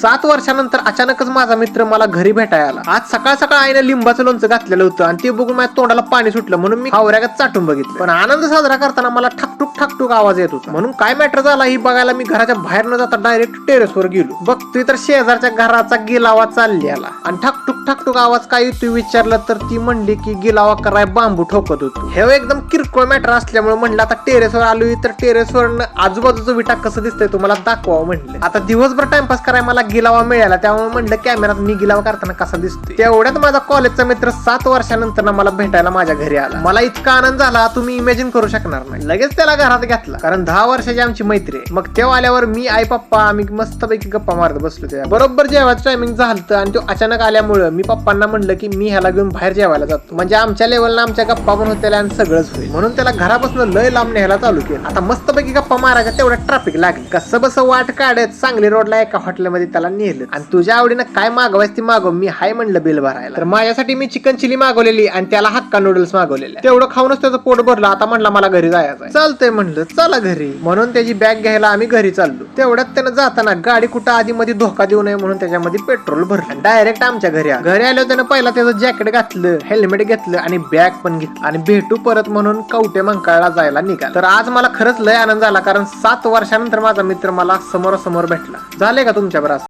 सात वर्षानंतर अचानकच माझा मित्र मला घरी भेटायला आला. आज सकाळ सकाळ आईने लिंबाचं लोणचं घातलेलं होतं आणि ते बघून माझ्या तोंडाला पाणी सुटलं म्हणून मी हावऱ्यागत चाटून बघितलं. पण आनंद साजरा करताना मला ठाकटूक ठाकटूक आवाज येत होता. म्हणून काय मॅटर झाला ही बघायला मी घराच्या बाहेर न जाता डायरेक्ट टेरेसवर गेलो. बघतोय तर शेजारच्या घराचा गिलावा चालली आला आणि ठाकटूक ठाकटूक आवाज काय येतोय विचारलं तर ती म्हणली की गिलावा कराय बांबू ठोकत होतो. हे हो एकदम किरकोळ मॅटर असल्यामुळे म्हणलं आता टेरेसवर आलोय तर टेरेसवर आजूबाजूचं विटा कसं दिसतंय तुम्हाला दाखवावं म्हणलं. आता दिवसभर टाइमपास करायला मला गिलावा मिळाला त्यामुळे म्हणलं कॅमेरात मी गिलावा करताना कसा दिसतो तेवढ्यात माझा कॉलेजचा मित्र सात वर्षानंतर ना मला भेटायला माझ्या घरी आला. मला इतका आनंद झाला तुम्ही इमॅजिन करू शकणार नाही. लगेच त्याला घरात घातला. कारण दहा वर्षाची आमची मैत्री आहे. मग तेव्हा आल्यावर मी आई पप्पा आम्ही मस्तपैकी गप्पा मारत बसलो त्या बरोबर जेवायचं टायमिंग झालं आणि तो अचानक आल्यामुळं मी पप्पांना म्हणलं की मी ह्याला घेऊन बाहेर जेवायला जातो. म्हणजे आमच्या लेवलला आमच्या गप्पा पण होत्या आणि सगळंच होईल. म्हणून त्याला घरापासून लय लांब न्यायला चालू केलं. आता मस्तपैकी गप्पा मारायचं तेवढ्या ट्रॅफिक लागली. कसं बस वाट काढत सांगली रोडला एका हॉटेलमध्ये त्याला नेलं. आणि तुझ्या आवडीनं काय मागवायचं ते मागव. मी हाय म्हणलं बिल भरायला. तर माझ्यासाठी मी चिकन चिली मागवलेली आणि त्याला हक्का नूडल्स मागवलेले तेवढं खाऊनच त्याचं पोट भरलं. आता म्हणलं मला घरी जायचं चालतंय म्हणलं. चला घरी. म्हणून त्याची बॅग घ्यायला आम्ही घरी चाललो. तेवढ्यात त्यानं जाताना गाडी कुठं आधी मध्ये धोका देऊ नये म्हणून त्याच्यामध्ये पेट्रोल भरलं. डायरेक्ट आमच्या घरी घरी आलो त्यानं पहिला त्याचं जॅकेट घातलं हेल्मेट घेतलं आणि बॅग पण घेतली. आणि भेटू परत म्हणून कवटे मंकाळला जायला निघाल. तर आज मला खरंच लय आनंद झाला कारण सात वर्षानंतर माझा मित्र मला समोरासमोर भेटला. झाले का तुमच्या बरोबर